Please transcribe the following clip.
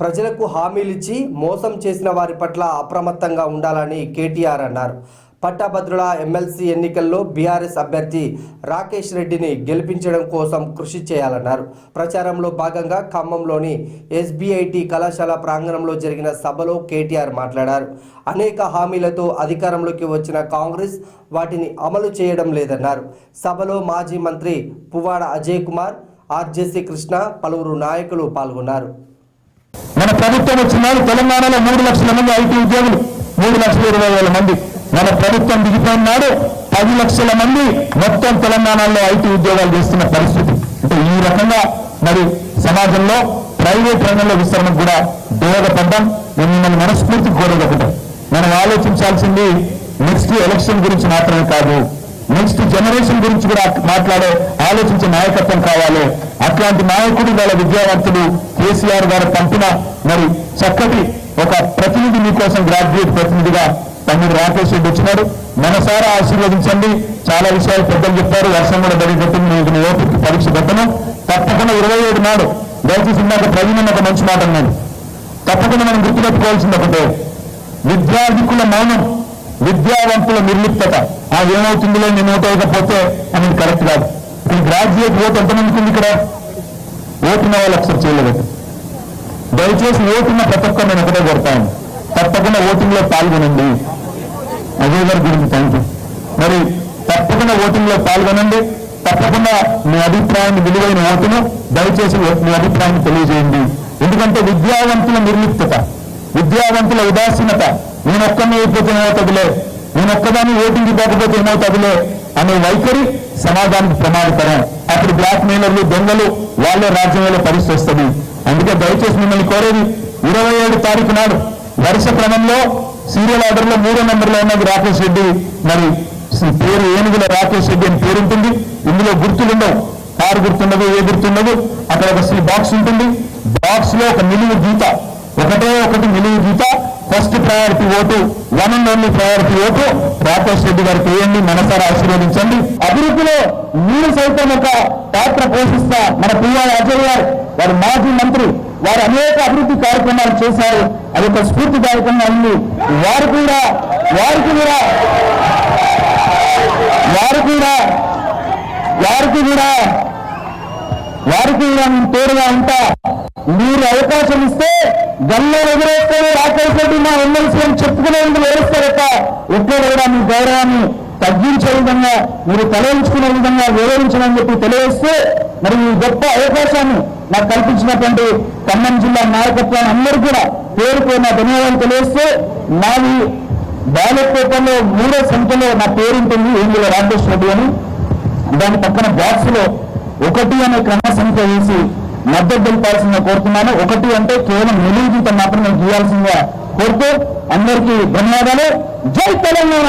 ప్రజలకు హామీలిచ్చి మోసం చేసిన వారి పట్ల అప్రమత్తంగా ఉండాలని కేటీఆర్ అన్నారు. పట్టభద్రుల ఎమ్మెల్సీ ఎన్నికల్లో బీఆర్ఎస్ అభ్యర్థి రాకేష్ రెడ్డిని గెలిపించడం కోసం కృషి చేయాలన్నారు. ప్రచారంలో భాగంగా ఖమ్మంలోని ఎస్బీఐటి కళాశాల ప్రాంగణంలో జరిగిన సభలో కేటీఆర్ మాట్లాడారు. అనేక హామీలతో అధికారంలోకి వచ్చిన కాంగ్రెస్ వాటిని అమలు చేయడం లేదన్నారు. సభలో మాజీ మంత్రి పువ్వాడ అజయ్ కుమార్ ఆర్జేసీ కృష్ణ పలువురు నాయకులు పాల్గొన్నారు. మన ప్రభుత్వం వచ్చినాడు తెలంగాణలో మూడు లక్షల మంది ఐటీ ఉద్యోగులు మూడు లక్షల ఇరవై వేల మంది. మన ప్రభుత్వం దిగిపోయిన నాడు పది లక్షల మంది మొత్తం తెలంగాణలో ఐటీ ఉద్యోగాలు చేస్తున్న పరిస్థితి. అంటే ఈ రకంగా మరి సమాజంలో ప్రైవేట్ రంగంలో విస్తరణకు కూడా దోహదపడ్డాం. నేను మిమ్మల్ని మనస్ఫూర్తి కోరగలుగుతాం మనం ఆలోచించాల్సింది నెక్స్ట్ ఎలక్షన్ గురించి మాత్రమే కాదు నెక్స్ట్ జనరేషన్ గురించి కూడా మాట్లాడే ఆలోచించే నాయకత్వం కావాలి. అట్లాంటి నాయకుడు గల విద్యావంతుడు కేసీఆర్ గారు పంపిన మరి చక్కటి ఒక ప్రతినిధి మీకోసం గ్రాడ్యుయేట్ ప్రతినిధిగా తమ్ముడు రాకేష్ రెడ్డి వచ్చినాడు. మనసారా ఆశీర్వదించండి. చాలా విషయాలు పెద్దలు చెప్పారు. వర్షం కూడా పడిపోతుంది మీకు ఓపిక పరీక్ష పెట్టను. తప్పకుండా ఇరవై ఏడు నాడు దయచేసి ఇందాక ప్రవీణ్ ఒక మంచి మాట అన్నాడు. తప్పకుండా మనం గుర్తుపెట్టుకోవాల్సింది ఒకటే. విద్యార్థికుల మౌనం విద్యావంతుల నిర్లిప్తత. ఆ ఏమవుతుందిలో నేను ఓటేయకపోతే అనేది కరెక్ట్ కాదు. ఈ గ్రాడ్యుయేట్ ఓటు ఎంతమందికి ఉంది ఇక్కడ? ఓటున్న వాళ్ళు ఒకసారి చేయలేదు దయచేసి ఓటున్న ప్రతి ఒక్క నేను ఒకటే కొడతాను తప్పకుండా ఓటింగ్లో పాల్గొనండి. అజయ్ గారి గురించి థ్యాంక్ యూ మరి తప్పకుండా ఓటింగ్లో పాల్గొనండి. తప్పకుండా మీ అభిప్రాయాన్ని విలువైన ఓటును దయచేసి మీ అభిప్రాయాన్ని తెలియజేయండి. ఎందుకంటే విద్యావంతుల నిర్లిప్తత విద్యావంతుల ఉదాసీనత నేనొక్కనే అయిపోతే ఏమవుతుందిలే? నేనొక్కదాన్ని ఓటింగ్ ఇవ్వకపోతే ఏమవుతుందిలే? అనే వైఖరి సమాజానికి ప్రమాదకరం. అప్పుడు బ్లాక్ మెయిలర్లు దొంగలు వాళ్ళే రాజ్యంలో పరిస్థితి వస్తుంది అందుకే దయచేసి మిమ్మల్ని కోరేది ఇరవై ఏడు తారీఖు నాడు వరుస క్రమంలో సీరియల్ ఆర్డర్లో మూడో నెంబర్లో ఉన్నది రాకేష్ రెడ్డి. మరి పేరు ఏనుగుల రాకేష్ రెడ్డి అని పేరు ఉంటుంది. ఇందులో గుర్తులుండవు. కారు గుర్తుండదు ఏ గుర్తుండదు. అక్కడ ఒక సి- బాక్స్ ఉంటుంది. బాక్స్లో ఒక నిలువు గీత. ఒకటే ఒకటి నిలువు గీత. First priority vote one and only priority vote. Rakesh Reddy గారికి వేయండి మనసారా ఆశీర్వదించండి. అభివృద్ధిలో మీరు సైతం ఒక పాత్ర పోషిస్తా మన పిఆర్ అజయ్ గారు. వారు మాజీ మంత్రి. వారు అనేక అభివృద్ధి కార్యక్రమాలు చేశారు. అది ఒక స్ఫూర్తిదాయకంగా ఉంది. వారు కూడా వారికి కూడా వారు కూడా వారికి కూడా వారికి కూడా నేను తోడుగా ఉంటా. మీరు అవకాశం ఇస్తే గల్లో ఎదురేస్తాడు రాకేష్ రెడ్డి మా ఎమ్మెల్సీ అని చెప్పుకునేందుకు వేస్తారట ఎక్కడ కూడా మీ గౌరవాన్ని తగ్గించే విధంగా మీరు తలయించుకునే విధంగా వివరించడం చెప్పి తెలియజేస్తే మరి ఈ గొప్ప అవకాశాన్ని నాకు కల్పించినటువంటి ఖమ్మం జిల్లా నాయకత్వాన్ని అందరూ కూడా పేరుతో నా ధన్యవాదాలు తెలియజేస్తే నాది బ్యాలెట్ పేపర్లో మూడో సంఖ్యలో నా పేరు ఉంటుంది ఏందులో రాకేష్ రెడ్డి అని. దాని పక్కన బాక్స్లో ఒకటి అనే క్రమ సంఖ్య వేసి మద్దతు తెలిపాల్సిందిగా కోరుతున్నాను. ఒకటి అంటే కేవలం నిలువు మాత్రం మాత్రమే చేయాల్సిందిగా కోరుతూ అందరికీ ధన్యవాదాలు. జై తెలంగాణ!